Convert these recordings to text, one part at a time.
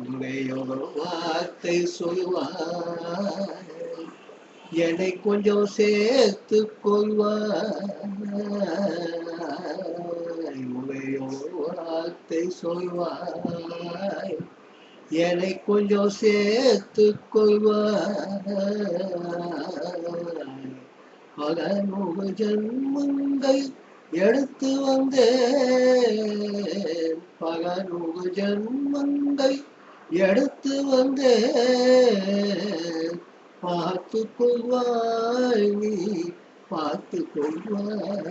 உன்னையொரு வார்த்தை சொல்வாய். என்னை கொஞ்சம் சேர்த்து கொள்வாய். உன்னையொரு வார்த்தை சொல்வாய். என்னை கொஞ்சம் சேர்த்து கொள்வாய். பல நூறு ஜன்மங்கள் எடுத்து வந்தேன். பல நூறு ஜன்மங்கள் எடுத்து வந்து பார்த்து கொள்வாய் நீ பார்த்து கொள்வாய்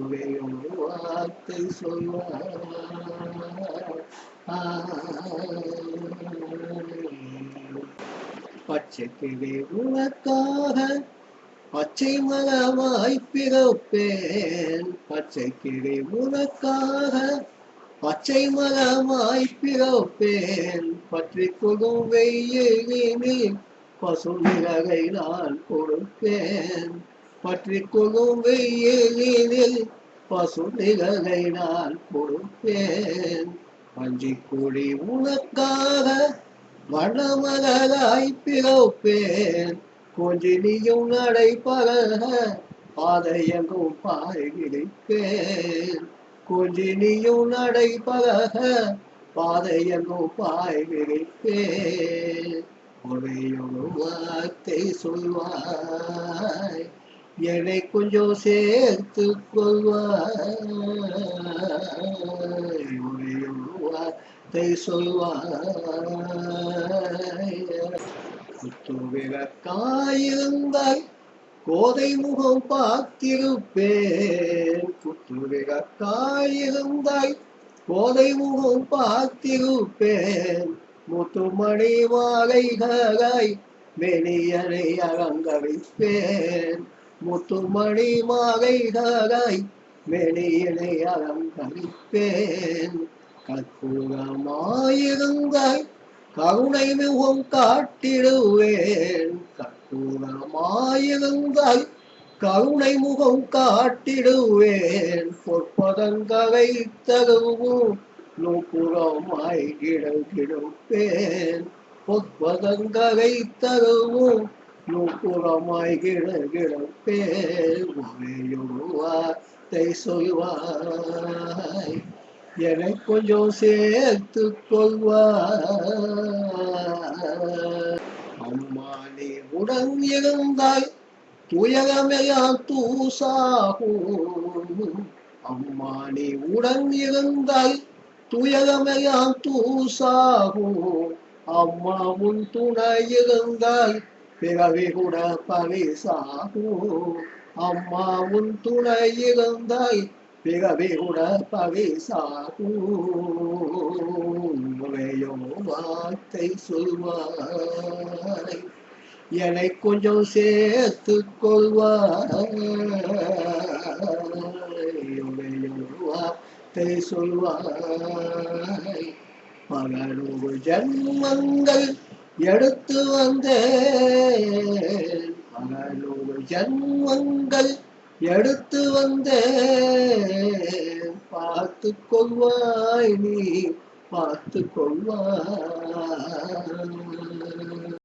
ஒரே வார்த்தை சொல்வாய். பச்சை கிளை உனக்காக பச்சை மரமாய் பிறப்பேன். பச்சை கிளை உனக்காக பச்சை மரமாய் பிறப்பேன். பற்றி கொடும் வெயிலினில் பசு நான் கொடுப்பேன். பற்றி கொடும் வெயிலினில் பசு நான் கொடுப்பேன். பஞ்சி கொடி உனக்காக வண்ணமகளாய் பிறப்பேன். கொஞ்சினியும் நடை பழக பாதையங்கும் பாய்கிழிப்பேன் கொஞ்சி கொல்லினியும் நடை பாதையனோ பாய் பாய்கிழிப்பேன் ஒரேயொரு வார்த்தை சொல்வாய் என்னை கொஞ்சம் சேர்த்து கொள்வாய். ஒரேயொரு வார்த்தை சொல்வாய் குத்துவிளக்காயிருந்தாய் கோதை முகம் பார்த்திருப்பேன் குத்துவிளக்காயிருந்தாய் கோதை முகம் பார்த்திருப்பேன் முத்துமணி மாலைகளாய் மெனியனை அலங்கரிப்பேன். முத்துமணி மாலைகளாய் மெனியனை அலங்கரிப்பேன். கற்பூரமாயிருந்தாய். கருணை முகம் காட்டிடுவேன். கற்பூரமாயிருந்தாய் கருணை முகம் காட்டிடுவேன். பொற்பதங்களை தருவும் நூப்புறமாய் கிடக்கிடுப்பேன். பொற்பதங்களை தருவும் நூப்புறமாய் கிடக்கிடப்பேன். ஒரேயொரு வார்த்தை சொல்வாய். என்னை கொஞ்சம் சேர்த்து கொள்வாய். உடன் இருந்தாய் துயரமையால் தூசாகும் அம்மா நீ உடன் இருந்தாய் துயரமையால் தூசாகும் அம்மா உன் துணை இருந்தால் பிறவி கூட பரிசாகும் அம்மா உன் துணை இருந்தாய். பிறவி கூட பரிசாகும் வார்த்தை சொல்வாய். என்னை கொஞ்சம் சேர்த்து கொள்வார்த்தை சொல்வாய் பகலூர் ஜன்மங்கள் எடுத்து வந்தேன். பகலூர் ஜன்மங்கள் எடுத்து வந்தேன். பார்த்து கொள்வாய் நீ பார்த்து கொள்வாய்.